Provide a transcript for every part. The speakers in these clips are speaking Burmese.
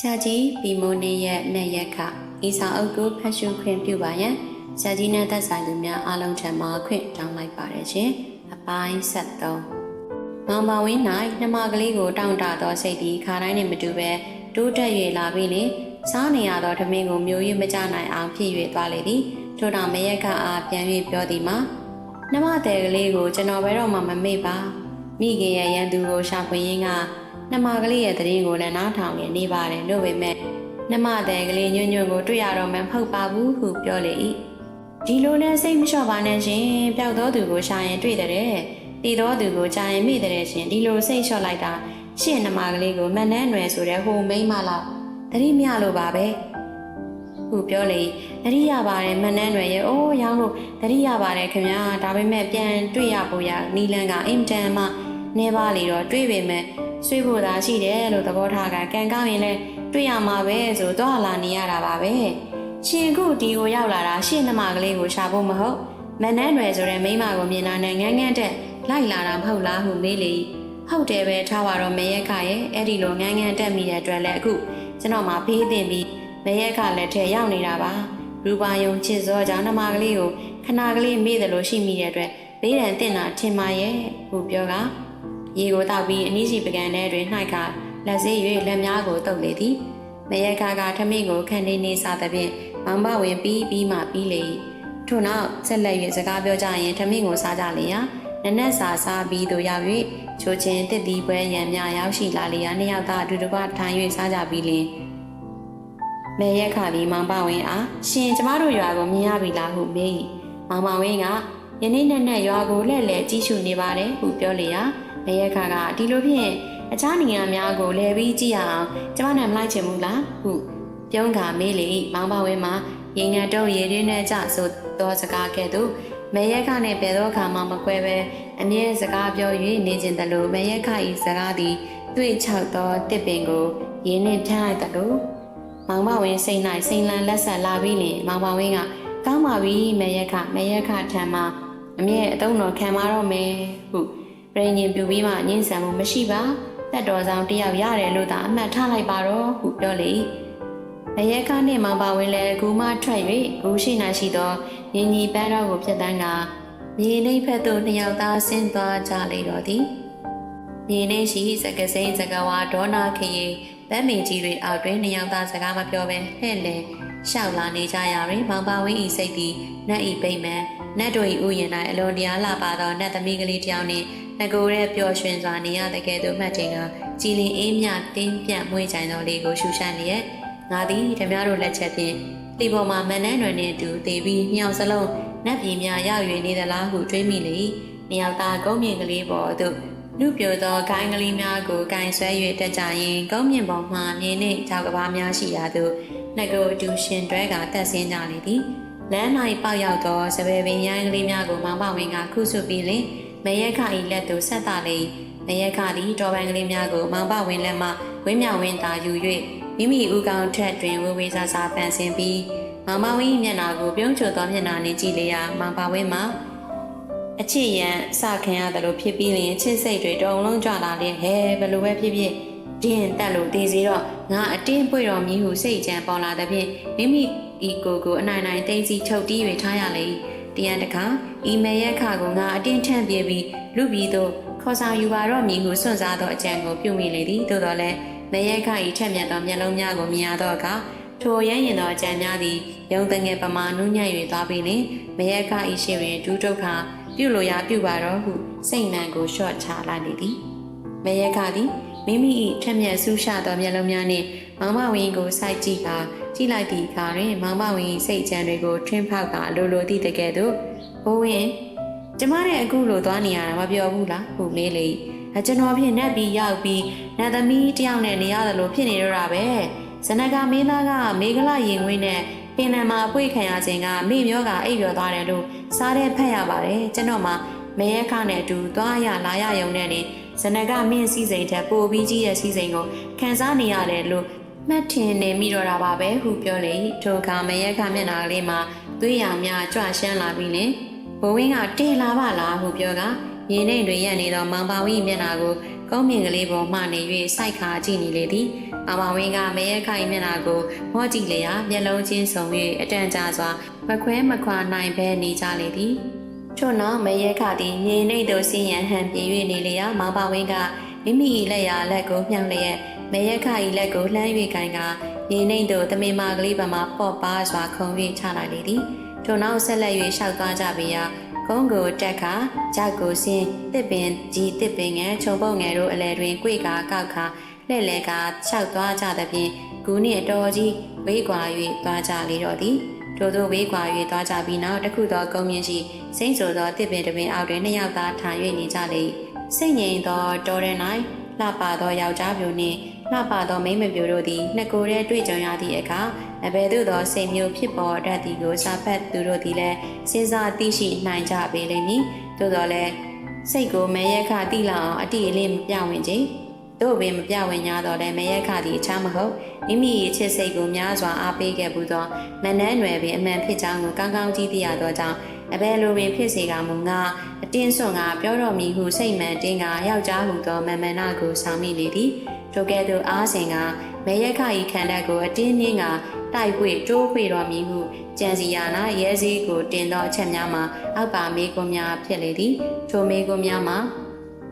ဆရာကြီးဘီမိုနေရဲ့နဲ့ရက်ခဤစာအုပ်ကိုဖတ်ရှုခွင့်ပြုပါရန်ဆရာကြီးနဲ့သက်ဆိုင်သူများအားလုံးထံမှခွင့်တောင်းလိုက်ပါတယ်ရှင်အပိုင်း73မောင်မောင်ဝင်း၌နှမကလေးကိုတောင့်တသောစိတ်သည်ခါတိုင်းနှင့်မတူပဲတိုးတက်၍လာပြီးလင်စားနေရသောထမင်းကိုမျိုးရင်းမကြနိုင်အောင်ဖြစ်၍သွားလေသည်ထို့တောင်မရက်ခအားပြန်၍ပြောသည်မှာနှမတဲ့ကလေးကိုကျွန်တော်ဘယ်တော့မှမမေ့ပါမိခင်ရဲ့ရန်သူကိုရှာဖွေရင်းက နှမကလေးရဲ့သတင်းကိုလည်းနားထောင်နေနေပါတယ်လို့ပဲမဲ့နှမတဲ့ကလေးညွန့်ညွန့်ကိုတွေ့ရတော့မှမဟုတ်ပါဘူးဟုပြောလေ၏ဒီလိုနဲ့စိတ်မလျှော့ပါနဲ့ရှင်ပျောက်သောသူကိုရှာရင်တွေ့တဲ့တည်သောသူကိုကြားရင်မိတဲ့ရှင်ဒီလိုစိတ်လျှော့လိုက်တာရှင့်နှမကလေးကိုမနှမ်းနွယ်ဆိုတဲ့ဟိုမိန်းမလောက်တတိမြလို့ပါပဲဟုပြောလေတတိရပါတယ်မနှမ်းနွယ်ရဲ့အိုးရောင်းလို့တတိရပါတယ်ခင်ဗျာဒါပေမဲ့ပြန်တွေ့ရဖို့ရနီလန်ကအင်တန်မှနေပါလေတော့တွေ့ပေမဲ့ ဆွေးဖို့သာရှိတယ်လို့သဘောထားကကန်ကောင်းရင်လည်းတွေ့ရမှာပဲဆိုတော့လာနေရတာပါပဲရှင်ခုဒီကိုရောက်လာတာရှင့်နှမကလေးကိုရှာဖို့မဟုတ်မနှမ်းရွယ်ဆိုတဲ့မိန်းမကိုမြင်လာနဲ့ငန်းငန်းတက်လိုက်လာတာမဟုတ်လားဟုမေးလေဟုတ်တယ်ပဲထားပါတော့မရက်ခရဲ့အဲ့ဒီလိုငန်းငန်းတက်မိတဲ့အတွက်လည်းအခုကျွန်တော်မှဖေးတင်ပြီးမရက်ခလက်ထဲရောက်နေတာပါရူပါယုံချစ်စောကြောင့်နှမကလေးကိုခဏကလေးမေ့တယ်လို့ရှိမိတဲ့အတွက်ဘေးရန်တင်တာထင်ပါရဲ့ဟုပြောက ရေကိုတောက်ပြီးအနည်းစီပကံထဲတွင်နှိုက်ကလက်စေး၍လက်များကိုတုပ်လေသည်မယခါကထမင်းကိုခန်းနေနေစားသဖြင့်မောင်မဝင်ပြီးပြီးမှပြီးလေထို့နောက်ဆက်လက်၍စကားပြောကြရင်ထမင်းကိုစားကြလေရာနနက်စာစားပြီးတို့ရောက်၍ချိုချင်းတစ်တီပွဲရံများရောက်ရှိလာလေရာနှစ်ယောက်သားအတူတကွထိုင်၍စားကြပြီးလင်မေရက်ခါဒီမောင်ပဝင်းအားရှင်ကျမတို့ရွာကိုမြင်ရပြီလားဟုမေး၏မောင်ပဝင်းကယနေ့နဲ့နဲ့ရွာကိုလှည့်လည်ကြည့်ရှုနေပါတယ်ဟုပြောလေ ရာမရက်ခါကဒီလိုဖြင့်အခြားနေရာများကိုလဲပြီးကြည့်ရအောင်ကျမနဲ့မလိုက်ချင်ဘူးလားဟုပြုံးကမေးလေမောင်ပဝင်းမှာရင်ငတ်တော့ရေရင်းနဲ့ကြဆိုသောစကားကဲ့သို့မရက်ခနဲ့ဘယ်တော့ခါမှမကွဲပဲအမြဲစကားပြော၍နေခြင်းတလို့မရက်ခ၏စကားသည်တွေ့ချောက်သောတစ်ပင်ကိုရင်းနှင့်ဖြန့်လိုက်တလို့မောင်ပဝင်းစိတ်၌စိန်လန်းလက်ဆက်လာပြီးလင်မောင်ပဝင်းကကောင်းပါပြီမရက်ခမရက်ခထံမှအမြဲအတုံးတော်ခံမတော့မယ်ဟု ပြည်ညင်ပြူပြီးမှညင်ဆန်မှုမရှိပါတက်တော်ဆောင်တယောက်ရတယ်လို့သာအမှတ်ထားလိုက်ပါတော့ဟုပြောလေအရက်ကားနှင့်မောင်ပါဝင်လဲကူမထွက်၍ဂူရှိနာရှိသောညင်ကြီးပန်းတော်ကိုပြတ်တန်းကမြေနှိပ်ဖက်သို့နှစ်ယောက်သားဆင်းသွားကြလေတော့သည်မြေနှိပ်ရှိစကစိမ့်စကဝါဒေါနာခရီဗမ်းမင်ကြီးတွေအောက်တွင်နှစ်ယောက်သားစကားမပြောဘဲလှည့်လည်ရှောက်လာနေကြရာတွင်မောင်ပါဝင်းဤစိတ်သည်နတ်ဤပိတ်မှန် နတ်တို့၏ဥယျာဉ်၌အလွန်တရားလာပါသောနတ်သမီးကလေးတစ်ယောက်နှင့်ငကိုရဲပျော်ရွှင်စွာနေရတဲ့ကဲ့သို့မှတ်တင်ကကြည်လင်အေးမြတင်းပြန့်မွေးကြိုင်သောလေးကိုရှူရှမ်းလျက်ငါသည်ဓမြတို့လက်ချက်ဖြင့်ဒီပေါ်မှာမန်နန်းတွင်နှင့်အတူတည်ပြီးမြောင်စလုံးနတ်ပြည်များရောက်၍နေသလားဟုတွေးမိလေနှစ်ယောက်သားကုန်းမြင့်ကလေးပေါ်သို့လူပြိုသောဂိုင်းကလေးများကိုကင်ဆွဲ၍တက်ကြရင်ကုန်းမြင့်ပေါ်မှမြင်းနှင့်ကြောက်ကဘာများရှိရာသို့နှကိုအတူရှင်တွဲကတက်ဆင်းကြလေသည် လမ်း၌ပေါက်ရောက်သောစပယ်ပင်ရိုင်းကလေးများကိုမောင်ပဝင်းကခုဆွပြီးလင်မရက်ခ၏လက်သို့ဆက်တာလေမရက်ခသည်တော်ပန်ကလေးများကိုမောင်ပဝင်းလက်မှဝင်းမြောင်ဝင်းသာယူ၍မိမိဥကောင်ထက်တွင်ဝေဝေဆာဆာပန်ဆင်ပြီးမောင်ပဝင်း၏မျက်နှာကိုပြုံးချွတ်သောမျက်နှာနှင့်ကြည့်လျာမောင်ပဝင်းမှာအချစ်ရန်စခံရတယ်လို့ဖြစ်ပြီးလျင်ချစ်စိတ်တွေတုံလုံးကြလာလျင်ဟဲဘယ်လိုပဲဖြစ်ဖြစ်တင်းတက်လို့တည်စီတော့ငါအတင်းပွေတော်မီဟုစိတ်ကြံပေါ်လာတဲ့ဖြင့်မိမိ ဤကိုယ်ကိုအနိုင်နိုင်တိတ်စီချုပ်တီး၍ထားရလေ၏တရန်တခါအီမေရက်ခကိုငါအတင်းထန့်ပြေးပြီးလူပြီးသို့ခေါ်ဆောင်ယူပါတော့မည်ဟုစွန့်စားသောအကြံကိုပြုမိလေသည်သို့တော်လည်းမေရက်ခ၏ထက်မြက်သောမျက်လုံးများကိုမြင်ရသောအခါထိုရရင်သောအကြံများသည်ယုံတငယ်ပမာနုညံ့၍သွားပြီးလင်မေရက်ခ၏ရှိတွင်ဒူးတုတ်ခါပြုလိုရာပြုပါတော့ဟုစိတ်နှံကိုလျှော့ချလိုက်လေသည်မေရက်ခသည်မိမိ၏ထက်မြက်ဆူးရှသောမျက်လုံးများနှင့်မောင်မဝင်းကိုစိုက်ကြည့်ကာ ကြည့်လိုက်သည့်အခါတွင်မောင်မဝင်း၏စိတ်ကြံတွေကိုထွင်းဖောက်ကလိုလိုသည့်တကယ်သို့ဘိုးဝင်ကျမတဲ့အခုလိုသွားနေရတာမပြောဘူးလားဟုမေးလေအကျွန်တော်ဖြင့်နတ်ပြီးရောက်ပြီးနတ်သမီးတယောက်နဲ့နေရတယ်လို့ဖြစ်နေတော့တာပဲဇနကမင်းသားကမေဃလရင်ဝင်းနဲ့ပင်လယ်မှာအပွေခံရခြင်းကမိမျောကအိပ်ပျော်သွားတယ်လို့စားတဲ့ဖက်ရပါတယ်ကျွန်တော်မှမရဲခနဲ့အတူသွားရလာရယုံနဲ့နေဇနကမင်းစည်းစိမ်ထက်ပိုပြီးကြီးတဲ့စည်းစိမ်ကိုခံစားနေရတယ်လို့ မှတ်ထင်နေမိတော့တာပါပဲဟုပြောလေထိုအခါမရဲခမျက်နှာလေးမှာသွေးရများကြွရှမ်းလာပြီးလင်ဘိုးဝင်းကတေလာပါလားဟုပြောကရင်းနှိမ်တွေရက်နေသောမောင်ပါဝင်းမျက်နှာကိုကုန်းမြင့်ကလေးပေါ်မှနေ၍စိုက်ခါကြည့်နေလေသည်မောင်မောင်ဝင်းကမရဲခိုင်မျက်နှာကိုမော့ကြည့်လျာမျက်လုံးချင်းစုံ၍အတန်ကြာစွာမခွဲမခွာနိုင်ဘဲနေကြလေသည်ထို့နောက်မရဲခသည်မြေနှိပ်သို့ဆင်းရန်ဟန်ပြေး၍နေလျာမောင်မောင်ဝင်းကမိမိ၏လက်ရာလက်ကိုမြှောက်လျက် မရဲခ၏လက်ကိုလှမ်း၍ခိုင်ကမြေနှိပ်သို့တမင်မာကလေးပမာပေါ့ပါစွာခုံ၍ချလိုက်လေသည်ထို့နောက်ဆက်လက်၍ရှောက်သွားကြပေရာကုန်းကိုတက်ခါကြောက်ကိုစင်းတစ်ပင်ကြီးတစ်ပင်ငယ်ခြုံပုတ်ငယ်တို့အလဲတွင်ကြွေကာကောက်ခါလှဲ့လဲကာခြောက်သွားကြသဖြင့်ဂူနှင့်အတော်ကြီးဝေးကွာ၍သွားကြလေတော့သည်ထို့သောဝေးကွာ၍သွားကြပြီးနောက်တစ်ခုသောကုန်းမြင့်ရှိစိမ့်ဆိုသောတစ်ပင်တစ်ပင်အောက်တွင်နှစ်ယောက်သားထိုင်၍နေကြလေ၏စိတ်ငြိမ်သောတောထဲ၌လှပသောယောက်ျားပြိုနှင့် လှပသောမိန်းမပြိုတို့သည်နှစ်ကိုယ်တည်းတွေ့ကြုံရသည့်အခါအဘယ်သို့သောစိတ်မျိုးဖြစ်ပေါ်တတ်သည်ကိုစာဖတ်သူတို့သည်လည်းစဉ်းစားသိရှိနိုင်ကြပေလိမ့်မည်သို့တော်လည်းစိတ်ကိုမရက်ခတိလောက်အောင်အတိအလင်းမပြဝင်ခြင်းတို့ပင်မပြဝင်냐တော့လည်းမရက်ခသည်အခြားမဟုတ်မိမိ၏ချစ်စိတ်ကိုများစွာအားပေးခဲ့ဘူးသောမနှမ်းရွယ်ပင်အမှန်ဖြစ်ကြောင်းကိုကောင်းကောင်းကြည့်သိရသောကြောင့်အဘယ်လိုပင်ဖြစ်စေကမူငါအတင်းစွန်ကပြောတော်မူဟုစိတ်မှန်တင်းကယောက်ျားဟုသောမမန္နကိုဆောင်မိလေသည် ထိုကဲ့သို့အားစဉ်ကမရက်ခ၏ခန္ဓာကိုအတင်းနှင်းကတိုက်ပွေတိုးပွေတော်မူဟုကြံစီယာနာရဲစည်းကိုတင်သောအချက်များမှာအောက်ပါမေးခွန်းများဖြစ်လေသည်ထိုမေးခွန်းများမှာ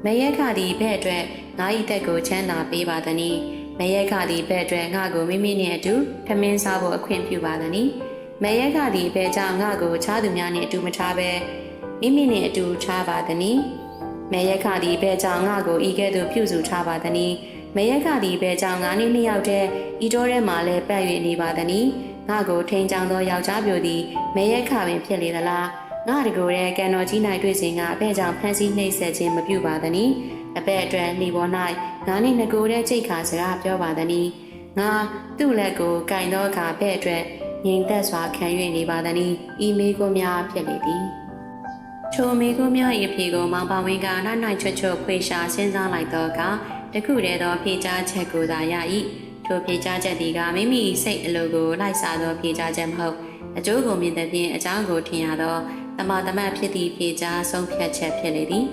မရက်ခသည်ဘဲ့အတွက်ငါ၏တက်ကိုချမ်းသာပေးပါသည်။မရက်ခသည်ဘဲ့အတွက်ငါကိုမိမိနှင့်အတူထမင်းစားဖို့အခွင့်ပြုပါသည်။မရက်ခသည်ဘဲ့ကြောင့်ငါကိုခြားသူများနှင့်အတူမထားဘဲမိမိနှင့်အတူထားပါသည်။မရက်ခသည်ဘဲ့ကြောင့်ငါကိုဤကဲ့သို့ပြုစုထားပါသည်။ မရက်ခသည်ဘဲ့ကြောင့်ငါနှင့်နှစ်ယောက်တည်းဤတော်ထဲမှာလည်းပတ်၍နေပါသည်။ငါကိုထိန်ချောင်းသောယောက်ျားပြိုသည်မရက်ခပင်ဖြစ်လေသလား။ငါတကူတဲ့ကန်တော်ကြီး၌တွေ့စဉ်ကအဘဲကြောင့်ဖန်ဆီးနှိပ်စက်ခြင်းမပြုပါသည်။အဘဲအတွက်နေပေါ်၌ငါနှင့်ငကိုတဲ့ချိတ်ခါစကားပြောပါသည်။ငါသူ့လက်ကိုကင်သောအခါဘဲအတွက်ငြိမ်သက်စွာခံ၍နေပါသည်။ဤမေကိုများဖြစ်လေသည်။ထိုမေကိုများ၏ဖြေကိုမောင်ပါဝင်ကနောက်နိုင်ချွတ်ချွတ်ဖွေရှာစဉ်းစားလိုက်သောအခါ တခုတည်းသောဖြေကြားချက်ကိုသာရ၏။ထိုဖြေကြားချက်သည်ကမိမိစိတ်အလိုကိုလိုက်စားသောဖြေကြားချက်မဟုတ်အကျိုးကိုမြင်တဲ့ဖြင့်အကြောင်းကိုထင်ရသောတမတမတ်ဖြစ်သည့်ဖြေကြားဆုံးဖြတ်ချက်ဖြစ်လေသည်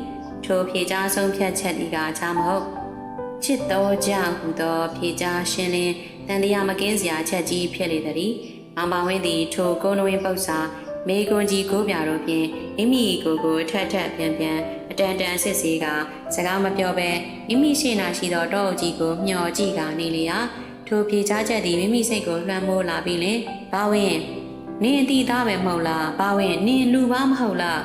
ထိုဖြေကြားဆုံးဖြတ်ချက်ဒီကအခြားမဟုတ်ချစ်တော်ကြောင့်ဟူသောဖြေကြားရှင်းလင်းတန်တရားမကင်းစရာချက်ကြီးဖြစ်လေသည်။မောင်ပါဝင်းသည်ထိုကုန်းတွင်ပု္ပ္ပာ မေကွန်ကြီးကိုပြတော်ဖြင့်မိမိကိုယ်ကိုထက်ထက်ပြန်ပြန်အတန်တန်ဆစ်စီကစကားမပြောဘဲမိမိရှိနာရှိသောတောအုပ်ကြီးကိုမျှော်ကြည့်ကနေလေရာထိုဖြေကြားချက်သည်မိမိစိတ်ကိုလွှမ်းမိုးလာပြီးလင်ဘာဝင်းနင်းအတီသားပဲမဟုတ်လားဘာဝင်းနင်းလူပါမဟုတ်လား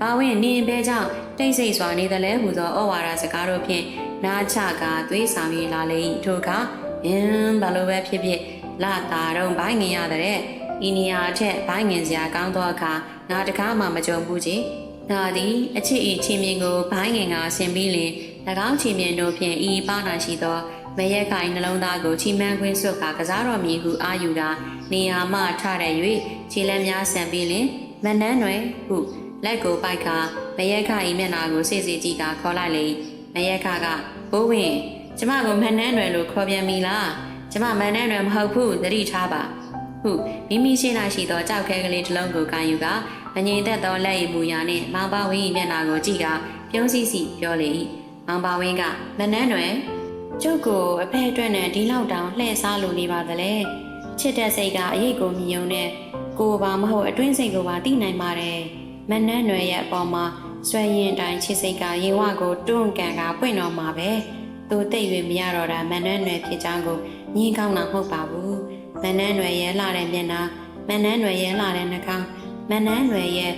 ဘာဝင်းနင်းဘဲကြောင့်တိတ်ဆိတ်စွာနေတယ်လဲဟူသောဩဝါဒစကားတို့ဖြင့်နားချကသွေးဆောင်ရလာလေ၏ထိုအခါအင်းဘာလို့ပဲဖြစ်ဖြစ်လာတာတော့ဘိုင်းငင်ရတဲ့ ဤနေရာအထက်ဘိုင်းငင်စရာကောင်းသောအခါငါတကားမှမကြုံဘူးကြီးငါသည်အချစ်ဤချင်းမြင်ကိုဘိုင်းငင်ကဆင်ပြီးလင်၎င်းချင်းမြင်တို့ဖြင့်ဤပါနာရှိသောမရက်ခိုင်နှလုံးသားကိုချီမန်းခွင်းစွတ်ကကစားတော်မူဟုအာယူကနေရာမှထတဲ့၍ခြေလက်များဆန်ပြီးလင်မနှန်းတွင်ဟုလက်ကိုပိုက်ခါမရက်ခ၏မျက်နာကိုစေ့စေ့ကြည့်ကခေါ်လိုက်လေမရက်ခကဘိုးဝင်ကျမကိုမနှန်းတွင်လို့ခေါ်ပြန်ပြီလားကျမမနှန်းတွင်မဟုတ်ဘူးသတိထားပါ ဟုမိမိရှိနာရှိသောကြောက်ခဲကလေးတစ်လုံးကိုကန်ယူကမငြိမ်သက်သောလက်ရည်မူရာနှင့်မောင်ပါဝင်း၏မျက်နာကိုကြည့်ကပြုံးစီစီပြောလေ၏မောင်ပါဝင်းကမနှန်းတွင်ကျုပ်ကိုအဖေအတွက်နဲ့ဒီလောက်တောင်လှည့်စားလိုနေပါသလဲချစ်တဲ့စိတ်ကအရေးကိုမြည်ုံနဲ့ကိုယ်ပါမဟုတ်အတွင်းစိတ်ကိုပါသိနိုင်ပါတယ်မနှန်းရွယ်ရဲ့အပေါ်မှာဆွဲရင်တိုင်းချစ်စိတ်ကရင်ဝကိုတွန့်ကန်ကပွင့်တော်မှာပဲသူတိတ်၍မရတော့တာမနှန်းရွယ်ဖြစ်ကြောင်းကိုညင်းကောင်းတာမဟုတ်ပါဘူး မနှန်းရွယ်ရဲ့လှတဲ့မျက်နှာမနှန်းရွယ်ရဲ့လှတဲ့နှာခေါင်းမနှန်းရွယ်ရဲ့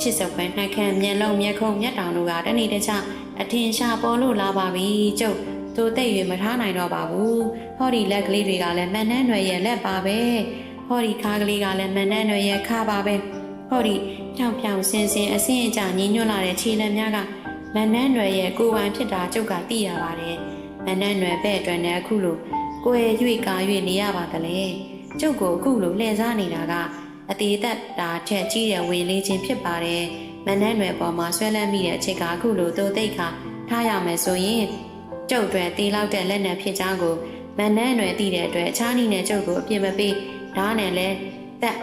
ချစ်စပွဲနှက်ခမ်းမျက်လုံးမျက်ခုံးမျက်တောင်တို့ကတနေ့တခြားအထင်ရှားပေါ်လို့လာပါပြီကျုပ်သူတိတ်၍မထားနိုင်တော့ပါဘူးဟောဒီလက်ကလေးတွေကလည်းမနှန်းရွယ်ရဲ့လက်ပါပဲဟောဒီခါကလေးကလည်းမနှန်းရွယ်ရဲ့ခါပါပဲဟောဒီဖြောင်ဖြောင်ဆင်းဆင်းအဆင်းအကျညီညွတ်လာတဲ့ခြေလက်များကမနှန်းရွယ်ရဲ့ကိုယ်ပိုင်ဖြစ်တာကျုပ်ကသိရပါတယ်မနှန်းရွယ်ပဲ့အတွက်နဲ့အခုလို ကိုယ်ရွေ့ကား၍နေရပါသလဲကျုပ်ကိုအခုလိုလှည့်စားနေတာကအသေးသက်တာထက်ကြီးတဲ့ဝင်လေးချင်းဖြစ်ပါတယ်မနှန်းရွယ်ပေါ်မှာဆွဲလန်းမိတဲ့အချိန်ကအခုလိုသို့သိတ်ခါထားရမယ်ဆိုရင်ကျုပ်တွေတီလောက်တဲ့လက်နက်ဖြစ်ချောင်းကိုမနှန်းရွယ်တည်တဲ့အတွက်အခြားနည်းနဲ့ကျုပ်ကိုအပြစ်မပေးဓားနဲ့လဲတက်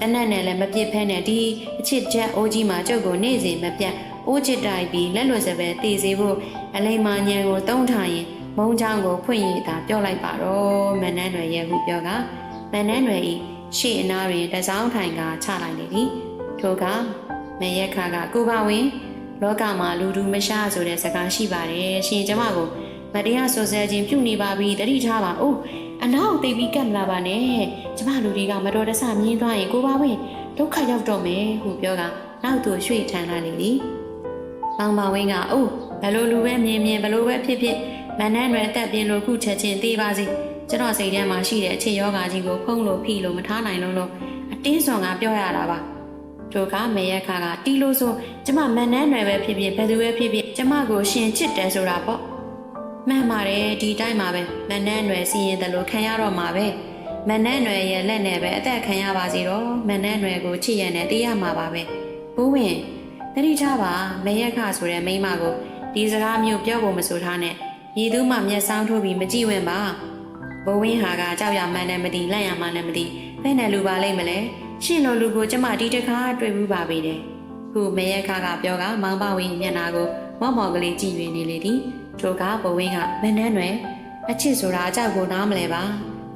တနက်နဲ့လည်းမပြစ်ဖဲနဲ့ဒီအချစ်ချက်အိုးကြီးမှာကျုပ်ကိုနေ့စဉ်မပြတ်အိုးချစ်တိုက်ပြီးလက်လွတ်စပယ်တည်စေဖို့အလိမ္မာညံကိုတုံးထားရင် မုံချောင်းကိုဖွင့်ရတာပြောလိုက်ပါတော့မနန်းရွယ်ရဲ့ဟုပြောကမနန်းရွယ်ဤရှေ့အနားတွင်တစောင်းထိုင်ကချလိုက်လေသည်ထိုကမရက်ခါကကိုပါဝင် လောကမှာလူတူမရှာဆိုတဲ့စကားရှိပါတယ်ရှင်ကျမကိုမတရားဆွဆဲခြင်းပြုနေပါပြီတတိထားပါအိုးအနောက်သိပ်ပြီးကပ်မလာပါနဲ့ကျမလူတွေကမတော်တဆမြင်သွားရင်ကိုပါဝင်ဒုက္ခရောက်တော့မယ်ဟုပြောကနောက်သူရွှေ့ထန်လာလေသည်မောင်ပါဝင်းကအိုးဘယ်လိုလူပဲမြင်မြင်ဘယ်လိုပဲဖြစ်ဖြစ် မနန်းရွယ်တက်ပြင်းလို့ခုချက်ချင်းသေးပါစေကျွန်တော်စိတ်ထဲမှာရှိတဲ့အခြေယောဂါကြီးကိုဖုံးလို့ဖိလို့မထားနိုင်လို့လို့အတင်းစွန်ကပြောရတာပါတို့ကမေရက်ခါကတီလို့ဆိုကျမမနန်းရွယ်ပဲဖြစ်ဖြစ်ဘယ်သူပဲဖြစ်ဖြစ်ကျမကိုရှင်ချစ်တယ်ဆိုတာပေါ့မှန်ပါတယ်ဒီတိုင်းမှာပဲမနန်းရွယ်စီရင်တယ်လို့ခံရတော့မှာပဲမနန်းရွယ်ရဲ့လက်နဲ့ပဲအသက်ခံရပါစီတော့မနန်းရွယ်ကိုချစ်ရနဲ့တေးရမှာပါပဲဘူးဝင်တတိထားပါမေရက်ခဆိုတဲ့မိန်းမကိုဒီစကားမျိုးပြောဖို့မဆိုထားနဲ့ ရည်သူမှမျက်စောင်းထိုးပြီးမကြည့်ဝင်ပါဘဝင်းဟာကကြောက်ရမှန်းနဲ့မသိလက်ရမှန်းနဲ့မသိဘယ်နဲ့လူပါလိမ့်မလဲရှင်လိုလူကိုကျမဒီတခါတွေ့ဘူးပါပြီတဲ့ခုမေရက်ခကပြောကမောင်ပဝင်းမျက်နာကိုမော့မော်ကလေးကြည့်နေလေသည်ထိုကဘဝင်းကမနှမ်းွယ်အချစ်ဆိုတာအကြောက်ကိုနားမလဲပါ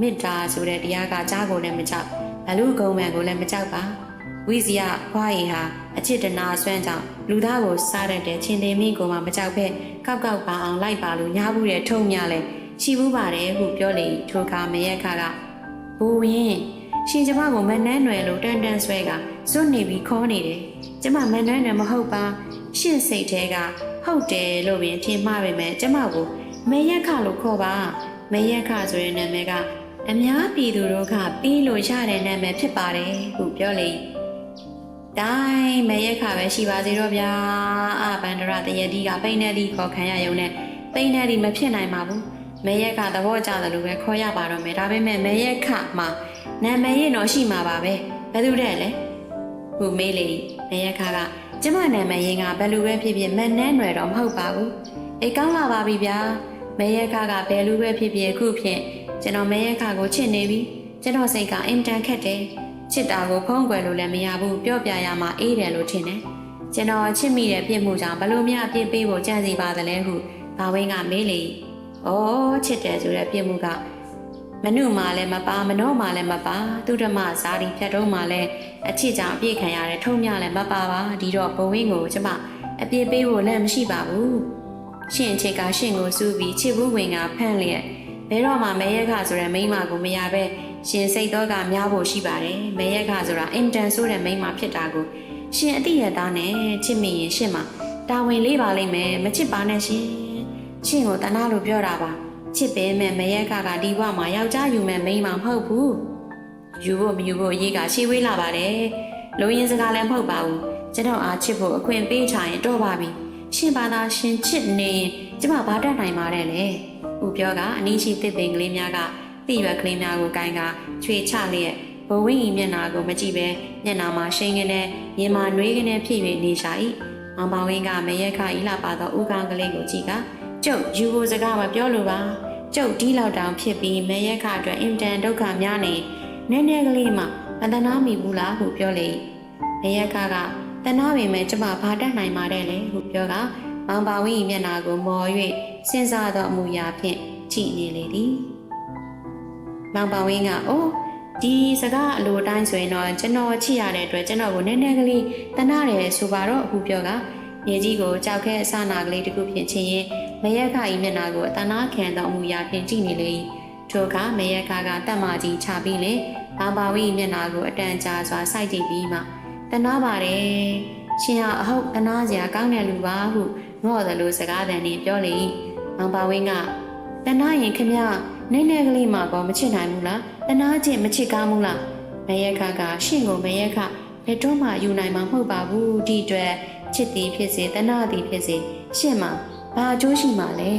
မေတ္တာဆိုတဲ့တရားကကြားကိုလည်းမကြောက်ဘလူကုံမှန်ကိုလည်းမကြောက်ပါ ဝိဇယဘွားရီဟာအချစ်တနာဆွမ်းကြောင့်လူသားကိုစားတတ်တဲ့ချင်းသေးမင်းကိုမှမကြောက်ဖက်ကောက်ကောက်ပါအောင်လိုက်ပါလို့ညားဘူးတဲ့ထုံမြလဲရှိဘူးပါတယ်ဟုပြောလေထိုခါမရက်ခါကဘူဝင်ရှင်ကျမကိုမနှမ်းနယ်လို့တန်တန်ဆွဲကစွန့်နေပြီးခေါ်နေတယ်ကျမမနှမ်းနယ်မဟုတ်ပါရှင့်စိတ်ထဲကဟုတ်တယ်လို့ပင်ထင်မှားပေမဲ့ကျမကိုမရက်ခလို့ခေါ်ပါမရက်ခဆိုတဲ့နာမည်ကအများပြည်သူတို့ကပြီးလို့ရတဲ့နာမည်ဖြစ်ပါတယ်ဟုပြောလေ တိုင်းမရက်ခပဲရှိပါစေတော့ဗျာအဘန္ဒရတရတိကပိန်နေသည်ခေါ်ခံရယုံနဲ့ပိန်နေသည်မဖြစ်နိုင်ပါဘူးမရက်ကသဘောကျတယ်လို့ပဲခေါ်ရပါတော့မယ်ဒါပေမဲ့မရက်ခမှာနာမည်ရင်တော့ရှိမှာပါပဲဘယ်သူတဲ့လဲခုမေးလေမရက်ခကကျမနာမည်ရင်ကဘယ်လိုပဲဖြစ်ဖြစ်မနှဲ့နယ်တော့မဟုတ်ပါဘူးအေးကောင်းလာပါပြီဗျာမရက်ခကဘယ်လိုပဲဖြစ်ဖြစ်အခုဖြင့်ကျွန်တော်မရက်ခကိုချစ်နေပြီကျွန်တော်စိတ်ကအင်တန်ခက်တယ် ချစ်တာကိုဖုံးကွယ်လို့လည်းမရဘူးပြောပြရမှာအေးတယ်လို့ထင်တယ်ကျွန်တော်ချစ်မိတဲ့ပြစ်မှုကြောင့်ဘလို့များအပြစ်ပေးဖို့ကြံစီပါသလဲဟုဘာဝင်းကမေးလေ။အော်ချစ်တယ်ဆိုတဲ့ပြစ်မှုကမနုမှလည်းမပါမနှောမှလည်းမပါသူဓမ္မဇာတိဖြတ်တော့မှလည်းအချစ်ကြောင့်အပြစ်ခံရတဲ့ထုံမြလည်းမပါပါဒီတော့ဘဝင်းကိုကျမအပြစ်ပေးဖို့လည်းမရှိပါဘူး။ရှင်ချစ်ကရှင်ကိုစူးပြီးချစ်ဘူးဝင်ကဖန့်လျက်ဘဲတော့မှမဲရက်ခဆိုတဲ့မိန်းမကိုမရပဲ ရှင်စိတ်တော့ကများဖို့ရှိပါတယ်။မဲရက်ခဆိုတာအင်တန်ဆိုတဲ့မိန်းမဖြစ်တာကိုရှင်အတိရသားနဲ့ချစ်မိရင်ရှင်မှာတာဝန်လေးပါလိမ့်မယ်မချစ်ပါနဲ့ရှင်။ရှင်ကိုတနာလို့ပြောတာပါ။ချစ်ပဲမဲ့မရက်ကကဒီဘဝမှာယောက်ျားယူမဲ့မိန်းမမဟုတ်ဘူး။ယူဖို့မယူဖို့အရေးကရှေးဝေးလာပါတယ်။လုံရင်စကားလည်းမဟုတ်ပါဘူး။ကျွန်တော်အားချစ်ဖို့အခွင့်ပေးချရင်တော့ပါပြီ။ရှင်ဘာသာရှင်ချစ်နေရင်ကျမဘာတတ်နိုင်ပါတဲ့လေ။ဦးပြောကအနီးရှိတစ်ပင်ကလေးများက တိရွက်ကလေးများကိုကိုင်းကချွေချလျက်ဘဝင်းဤမျက်နာကိုမကြည့်ပဲမျက်နာမှာရှိန်ကနေရင်မာနွေးကနေဖြစ်၍နေရှာ၏။မောင်ပါဝင်းကမရက်ခဤလာပါသောဥကောင်းကလေးကိုကြည့်ကကျုပ်ယူဖို့စကားမပြောလိုပါကျုပ်ဒီလောက်တောင်ဖြစ်ပြီးမရက်ခအတွက်အင်တန်ဒုက္ခများနေနည်းနည်းကလေးမှမတနာမိဘူးလားဟုပြောလေမရက်ခကတနာပေမဲ့ကျမဘာတတ်နိုင်ပါတဲ့လေဟုပြောကမောင်ပါဝင်း၏မျက်နာကိုမော်၍စဉ်းစားသောအမူအရာဖြင့်ကြည့်နေလေသည် မောင်ပါဝင်းကအိုးဒီစကားအလိုတိုင်းဆိုရင်တော့ကျွန်တော်ချစ်ရတဲ့အတွက်ကျွန်တော်ကိုနည်းနည်းကလေးတနာတယ်ဆိုပါတော့အခုပြောကမြေကြီးကိုကြောက်ခဲအစနာကလေးတစ်ခုဖြင့်ချင်းရင်မရက်ခဤမျက်နာကိုအတနာခံသောအမူအရာဖြင့်ကြည့်နေလေ၏ထိုအခါမရက်ခကတတ်မကြီးချပြီးလေဘာဘာဝီမျက်နာကိုအတန်ကြာစွာစိုက်ကြည့်ပြီးမှတနာပါတယ်ရှင်ဟာအဟုတ်တနာစရာကောင်းတဲ့လူပါဟုငေါ့တယ်လို့စကားတန်နဲ့ပြောလေမောင်ပါဝင်းက တနာရင်ခမနေနေကလေးမှာကောမချစ်နိုင်ဘူးလားတနာချင်းမချစ်ကားဘူးလားမရက်ခကရှင့်ကိုမရက်ခလက်တော့မှယူနိုင်မှာမဟုတ်ပါဘူးဒီအတွက်ချစ်သည်ဖြစ်စေတနာသည်ဖြစ်စေရှင့်မှာဘာအကျိုးရှိမှာလဲ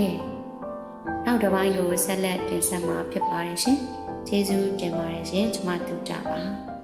နောက်တစ်ပိုင်းကိုဆက်လက်တင်ဆက်မှာဖြစ်ပါတယ်ရှင်ကျေးဇူးတင်ပါတယ်ရှင်ကျွန်မတူတာပါ